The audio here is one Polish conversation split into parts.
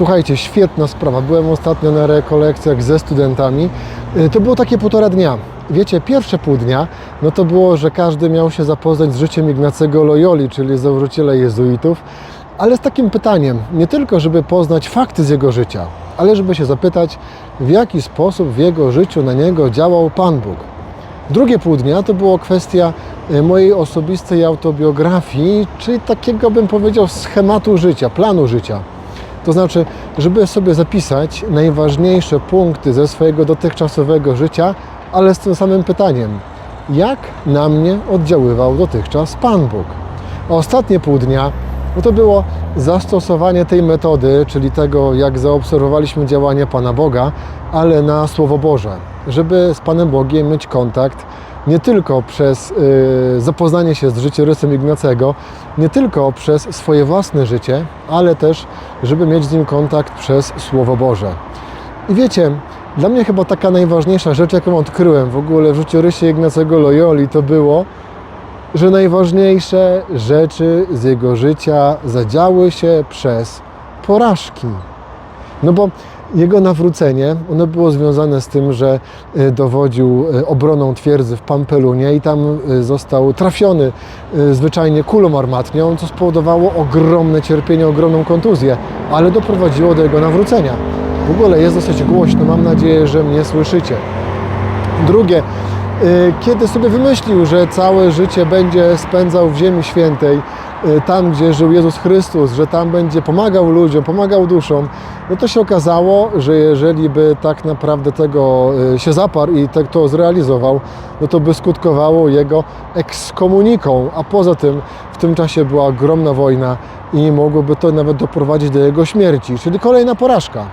Słuchajcie, świetna sprawa. Byłem ostatnio na rekolekcjach ze studentami. Y, To było takie półtora dnia. Wiecie, pierwsze pół dnia, no to było, że każdy miał się zapoznać z życiem Ignacego Loyoli, czyli założyciela jezuitów, ale z takim pytaniem, nie tylko żeby poznać fakty z jego życia, ale żeby się zapytać, w jaki sposób w jego życiu na niego działał Pan Bóg. Drugie pół dnia to była kwestia e, mojej osobistej autobiografii, czyli takiego bym powiedział schematu życia, planu życia. To znaczy, żeby sobie zapisać najważniejsze punkty ze swojego dotychczasowego życia, ale z tym samym pytaniem, jak na mnie oddziaływał dotychczas Pan Bóg. A ostatnie pół dnia no to było zastosowanie tej metody, czyli tego, jak zaobserwowaliśmy działanie Pana Boga, ale na Słowo Boże, żeby z Panem Bogiem mieć kontakt nie tylko przez y, zapoznanie się z życiorysem Ignacego, nie tylko przez swoje własne życie, ale też, żeby mieć z nim kontakt przez Słowo Boże. I wiecie, dla mnie chyba taka najważniejsza rzecz, jaką odkryłem w ogóle w życiorysie Ignacego Loyoli, to było, że najważniejsze rzeczy z jego życia zadziały się przez porażki. No bo jego nawrócenie, ono było związane z tym, że e, dowodził e, obroną twierdzy w Pampelunie i tam e, został trafiony zwyczajnie kulą armatnią, co spowodowało ogromne cierpienie, ogromną kontuzję, ale doprowadziło do jego nawrócenia. W ogóle jest dosyć głośno, mam nadzieję, że mnie słyszycie. Drugie, kiedy sobie wymyślił, że całe życie będzie spędzał w Ziemi Świętej, tam gdzie żył Jezus Chrystus, że tam będzie pomagał ludziom, pomagał duszom, no to się okazało, że jeżeli by tak naprawdę tego y, się zaparł i tak to zrealizował, no to by skutkowało jego ekskomuniką, a poza tym w tym czasie była ogromna wojna i mogłoby to nawet doprowadzić do jego śmierci, czyli kolejna porażka.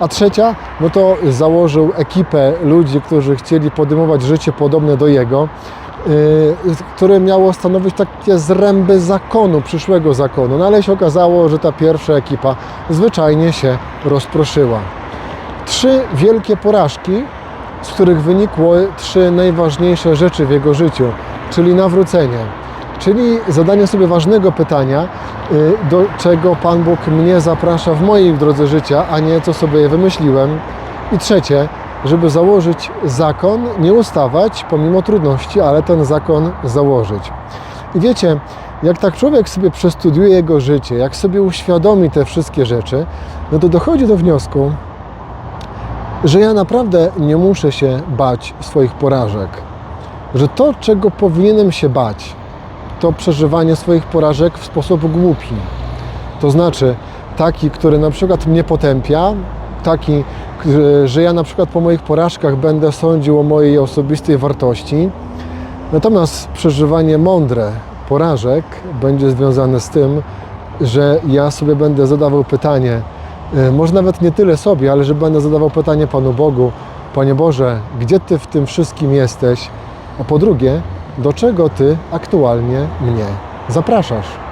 A trzecia, no to założył ekipę ludzi, którzy chcieli podejmować życie podobne do jego, które miało stanowić takie zręby zakonu, przyszłego zakonu. No ale się okazało, że ta pierwsza ekipa zwyczajnie się rozproszyła. Trzy wielkie porażki, z których wynikły trzy najważniejsze rzeczy w jego życiu, czyli nawrócenie, czyli zadanie sobie ważnego pytania, y, do czego Pan Bóg mnie zaprasza w mojej drodze życia, a nie co sobie wymyśliłem. I trzecie, żeby założyć zakon, nie ustawać pomimo trudności, ale ten zakon założyć. I wiecie, jak tak człowiek sobie przestudiuje jego życie, jak sobie uświadomi te wszystkie rzeczy, no to dochodzi do wniosku, że ja naprawdę nie muszę się bać swoich porażek. Że to, czego powinienem się bać, to przeżywanie swoich porażek w sposób głupi. To znaczy taki, który na przykład mnie potępia, taki, że ja na przykład po moich porażkach będę sądził o mojej osobistej wartości. Natomiast przeżywanie mądre porażek będzie związane z tym, że ja sobie będę zadawał pytanie, e, może nawet nie tyle sobie, ale że będę zadawał pytanie Panu Bogu, Panie Boże, gdzie Ty w tym wszystkim jesteś? A po drugie, do czego Ty aktualnie mnie zapraszasz?